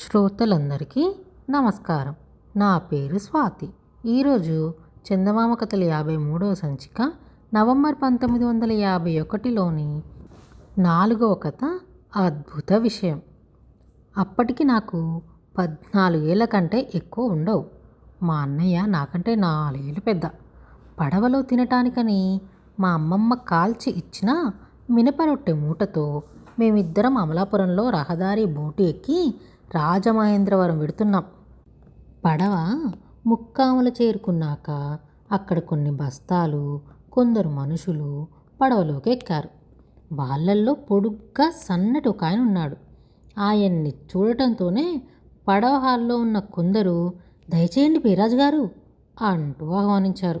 శ్రోతలందరికీ నమస్కారం. నా పేరు స్వాతి. ఈరోజు చందమామ కథలు యాభై మూడవ సంచిక నవంబర్ పంతొమ్మిది వందల యాభై ఒకటిలోని నాలుగవ కథ అద్భుత విషయం. అప్పటికి నాకు పద్నాలుగేళ్ళ కంటే ఎక్కువ ఉండవు. మా అన్నయ్య నాకంటే నాలుగేళ్ళు పెద్ద. పడవలో తినటానికని మా అమ్మమ్మ కాల్చి ఇచ్చిన మినపరొట్టె మూటతో మేమిద్దరం అమలాపురంలో రహదారి బోటు ఎక్కి రాజమహేంద్రవరం వెడుతున్నాం. పడవ ముక్కాములు చేరుకున్నాక అక్కడ కొన్ని బస్తాలు కొందరు మనుషులు పడవలోకి ఎక్కారు. వాళ్ళల్లో పొడుగ్గా సన్నటి ఒక ఆయన ఉన్నాడు. ఆయన్ని చూడటంతోనే పడవ హాల్లో ఉన్న కొందరు దయచేయండి పీరాజు గారు అంటూ ఆహ్వానించారు.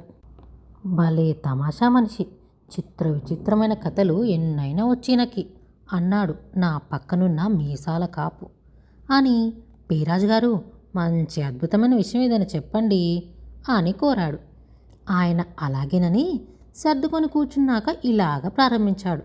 భలే తమాషా మనిషి చిత్ర విచిత్రమైన కథలు ఎన్నైనా వచ్చినకి అన్నాడు నా పక్కనున్న మీసాల కాపు. అని పీరాజు గారు మంచి అద్భుతమైన విషయం ఏదైనా చెప్పండి అని కోరాడు. ఆయన అలాగేనని సర్దుకొని కూర్చున్నాక ఇలాగ ప్రారంభించాడు.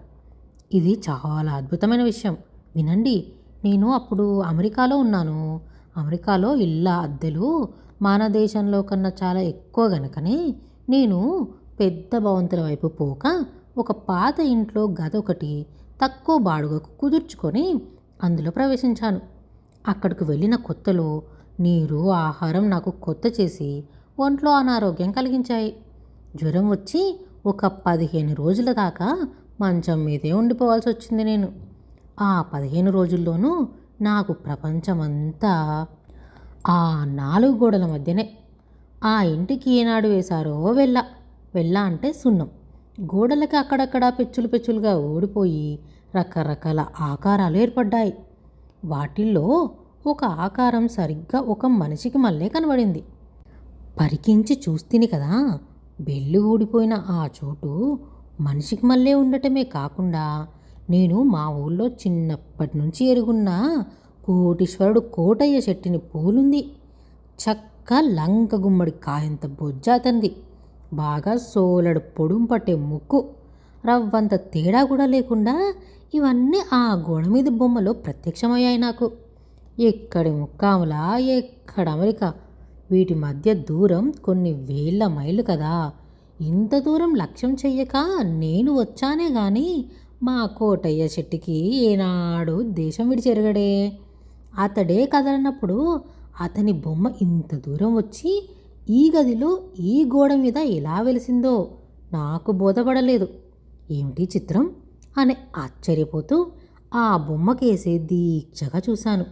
ఇది చాలా అద్భుతమైన విషయం. వినండి నేను అప్పుడు అమెరికాలో ఉన్నాను. అమెరికాలో ఇళ్ళ అద్దెలు మన దేశంలో కన్నా చాలా ఎక్కువ గనకనే నేను పెద్ద భవంతుల వైపు పోక ఒక పాత ఇంట్లో గది ఒకటి తక్కువ బాడుగకు కుదుర్చుకొని అందులో ప్రవేశించాను. అక్కడికి వెళ్ళిన కొత్తలో నీరు ఆహారం నాకు కొత్త చేసి ఒంట్లో అనారోగ్యం కలిగించాయి. జ్వరం వచ్చి ఒక పదిహేను రోజుల దాకా మంచం మీదే ఉండిపోవాల్సి వచ్చింది నేను. ఆ పదిహేను రోజుల్లోనూ నాకు ప్రపంచమంతా ఆ నాలుగు గోడల మధ్యనే ఆ ఇంటికి ఏనాడు వేశారో వెళ్ళ. వెళ్ళ అంటే సున్నం. గోడలకి అక్కడక్కడ పెచ్చులు పెచ్చులుగా ఊడిపోయి రకరకాల ఆకారాలు ఏర్పడ్డాయి. వాటిల్లో ఒక ఆకారం సరిగ్గా ఒక మనిషికి మళ్ళీ కనబడింది. పరికించి చూస్తేని కదా బెల్లు ఊడిపోయిన ఆ చోటు మనిషికి మళ్ళీ ఉండటమే కాకుండా నేను మా ఊళ్ళో చిన్నప్పటి నుంచి ఎరుగున్న కోటీశ్వరుడు కోటయ్య చెట్టుని పూలుంది. చక్క లంక గుమ్మడి కాయంత బొజ్జాతంది బాగా సోలడు పొడుం పట్టే ముక్కు. రవ్వంత తేడా కూడా లేకుండా ఇవన్నీ ఆ గోడ మీద బొమ్మలో ప్రత్యక్షమయ్యాయి నాకు. ఎక్కడి ముక్కాములా ఎక్కడ అమెరికా? వీటి మధ్య దూరం కొన్ని వేల మైళ్ళు కదా. ఇంత దూరం లక్ష్యం చెయ్యక నేను వచ్చానే కానీ మా కోటయ్య చెట్టుకి ఏనాడు దేశం విడిచెరగడే అతడే కదలనప్పుడు అతని బొమ్మ ఇంత దూరం వచ్చి ఈ గదిలో ఈ గోడ మీద ఎలా వెలిసిందో నాకు బోధపడలేదు. ఏమిటి చిత్రం? అని ఆశ్చర్యపోతూ ఆ బొమ్మకేసి దీక్షగా చూశాను.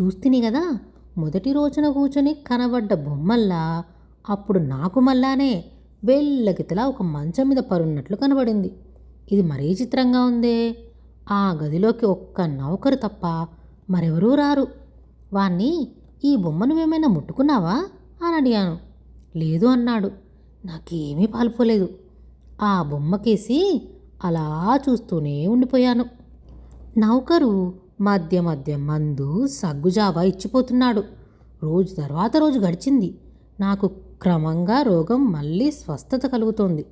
చూస్తేనే కదా మొదటి రోజున కూర్చొని కనబడ్డ బొమ్మల్లా అప్పుడు నాకు మళ్ళానే వెళ్ళగితలా ఒక మంచం మీద పరున్నట్లు కనబడింది. ఇది మరీ చిత్రంగా ఉందే. ఆ గదిలోకి ఒక్క నౌకరు తప్ప మరెవరూ రారు. వాణ్ణి ఈ బొమ్మను ఏమైనా ముట్టుకున్నావా? అని అడిగాను. లేదు అన్నాడు. నాకేమీ పాల్పోలేదు. ఆ బొమ్మకేసి అలా చూస్తూనే ఉండిపోయాను. నౌకరు మధ్య మధ్య మందు సగ్గుజావా ఇచ్చిపోతున్నాడు. రోజు తర్వాత రోజు గడిచింది. నాకు క్రమంగా రోగం మళ్ళీ స్వస్థత కలుగుతోంది.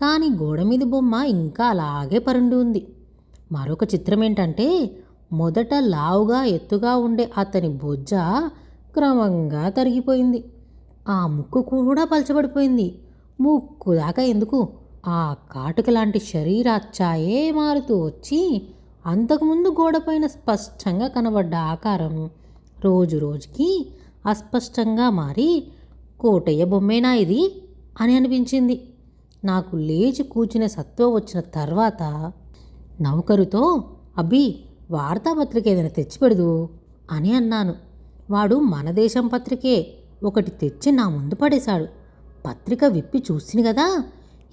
కానీ గోడ మీద బొమ్మ ఇంకా అలాగే పరుండి ఉంది. మరొక చిత్రం ఏంటంటే మొదట లావుగా ఎత్తుగా ఉండే అతని బొజ్జ క్రమంగా తరిగిపోయింది. ఆ ముక్కు కూడా పలచబడిపోయింది. ముక్కు దాకా ఎందుకు? ఆ కాటుక లాంటి శరీరాచ్చాయే మారుతూ వచ్చి అంతకుముందు గోడపైన స్పష్టంగా కనబడ్డ ఆకారం రోజు రోజుకి అస్పష్టంగా మారి కోటయ్య బొమ్మేనా ఇది? అని అనిపించింది. నాకు లేచి కూర్చునే సత్వం వచ్చిన తర్వాత నౌకరుతో అబ్బి వార్తాపత్రిక ఏదైనా తెచ్చిపెడదు అని అన్నాను. వాడు మన దేశం పత్రికే ఒకటి తెచ్చి నా ముందు పడేశాడు. పత్రిక విప్పి చూసింది కదా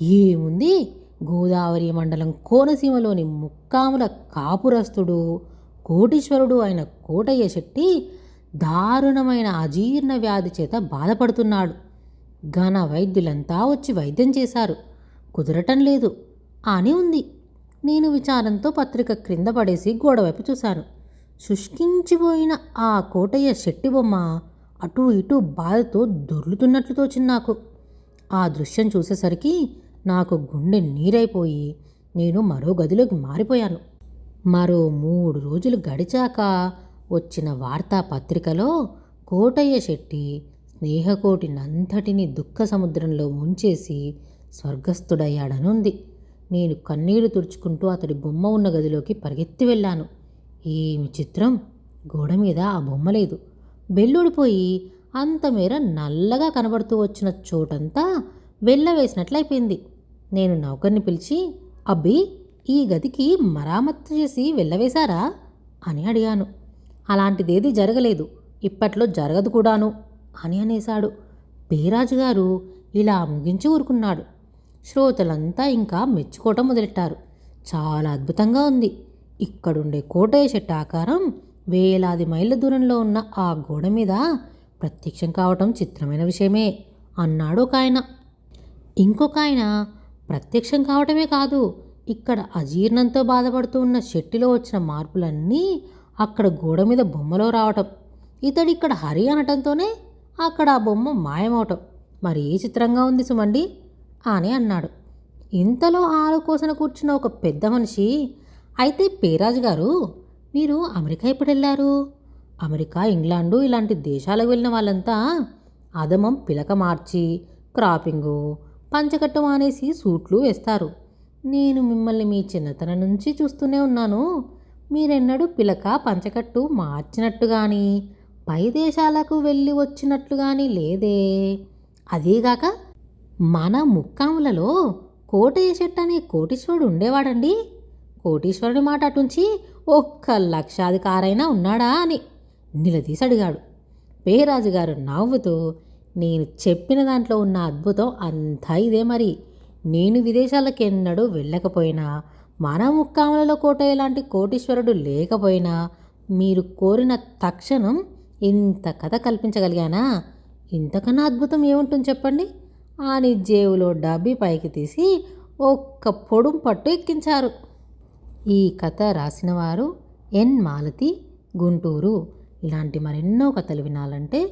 ఏముంది? గోదావరి మండలం కోనసీమలోని ముక్కాముల కాపురస్తుడు కోటీశ్వరుడు అయిన కోటయ్య శెట్టి దారుణమైన అజీర్ణ వ్యాధి చేత బాధపడుతున్నాడు. ఘన వైద్యులంతా వచ్చి వైద్యం చేశారు. కుదరటం లేదు. అని ఉంది. నేను విచారంతో పత్రిక క్రింద పడేసి గోడవైపు చూశాను. శుష్కించిపోయిన ఆ కోటయ్య శెట్టి బొమ్మ అటు ఇటు బాధతో దొర్లుతున్నట్లు తోచింది నాకు. ఆ దృశ్యం చూసేసరికి నాకు గుండె నీరైపోయి నేను మరో గదిలోకి మారిపోయాను. మరో మూడు రోజులు గడిచాక వచ్చిన వార్తాపత్రికలో కోటయ్య శెట్టి స్నేహకోటినంతటిని దుఃఖ సముద్రంలో ముంచేసి స్వర్గస్థుడయ్యాడని ఉంది నేను కన్నీరు తుడుచుకుంటూ అతడి బొమ్మ ఉన్న గదిలోకి పరిగెత్తి వెళ్ళాను. ఏమి చిత్రం గోడ మీద ఆ బొమ్మ లేదు. బెల్లుడిపోయి అంతమేర నల్లగా కనబడుతూ వచ్చిన చోటంతా వెళ్ళవేసినట్లయిపోయింది నేను నౌకర్ని పిలిచి అబ్బి ఈ గదికి మరామత్తు చేసి వెళ్ళవేశారా? అని అడిగాను. అలాంటిదేది జరగలేదు. ఇప్పట్లో జరగదు కూడాను అని అనేశాడు. పేరాజు గారు ఇలా ముగించి ఊరుకున్నాడు. శ్రోతలంతా ఇంకా మెచ్చుకోవటం మొదలెట్టారు. చాలా అద్భుతంగా ఉంది. ఇక్కడుండే కోటయ్య చెట్టు ఆకారం వేలాది మైళ్ళ దూరంలో ఉన్న ఆ గోడ మీద ప్రత్యక్షం కావటం చిత్రమైన విషయమే అన్నాడు ఒక ఆయన. ఇంకొక ఆయన ప్రత్యక్షం కావటమే కాదు ఇక్కడ అజీర్ణంతో బాధపడుతూ ఉన్న శెట్టిలో వచ్చిన మార్పులన్నీ అక్కడ గోడ మీద బొమ్మలో రావటం. ఇతడు ఇక్కడ హరి అనటంతోనే అక్కడ ఆ బొమ్మ మాయమవటం. మరి ఏ చిత్రంగా ఉంది సుమండి? అని అన్నాడు. ఇంతలో ఆలు కోసన కూర్చున్న ఒక పెద్ద మనిషి అయితే పేరాజు గారు మీరు అమెరికా ఎప్పుడు వెళ్ళారు? అమెరికా ఇంగ్లాండు ఇలాంటి దేశాలకు వెళ్ళిన వాళ్ళంతా అదమం పిలక మార్చి క్రాపింగు పంచకట్టు మానేసి సూట్లు వేస్తారు. నేను మిమ్మల్ని మీ చిన్నతనం నుంచి చూస్తూనే ఉన్నాను. మీరెన్నడూ పిలక పంచకట్టు మార్చినట్టు కానీ పై దేశాలకు వెళ్ళి వచ్చినట్లు కానీ లేదే. అదీగాక మన ముక్కాములలో కోటయ్య అనే కోటీశ్వరుడు ఉండేవాడండి. కోటీశ్వరుడి మాట అటుంచి ఒక్క లక్షాధికారైనా ఉన్నాడా అని నిలదీసి అడిగాడు పేరాజు గారు నవ్వుతూ నేను చెప్పిన దాంట్లో ఉన్న అద్భుతం అంతా ఇదే మరి. నేను విదేశాలకు ఎన్నడూ వెళ్ళకపోయినా మన ముక్కాములలో కోటయ్య లాంటి కోటీశ్వరుడు లేకపోయినా మీరు కోరిన తక్షణం ఇంత కథ కల్పించగలిగానా? ఇంతకన్నా అద్భుతం ఏముంటుంది చెప్పండి? అని జేబులో డబ్బి పైకి తీసి ఒక్క పొడుం పట్టు ఎక్కించారు. ఈ కథ రాసినవారు ఎన్. మాలతి గుంటూరు. ఇలాంటి మరెన్నో కథలు వినాలంటే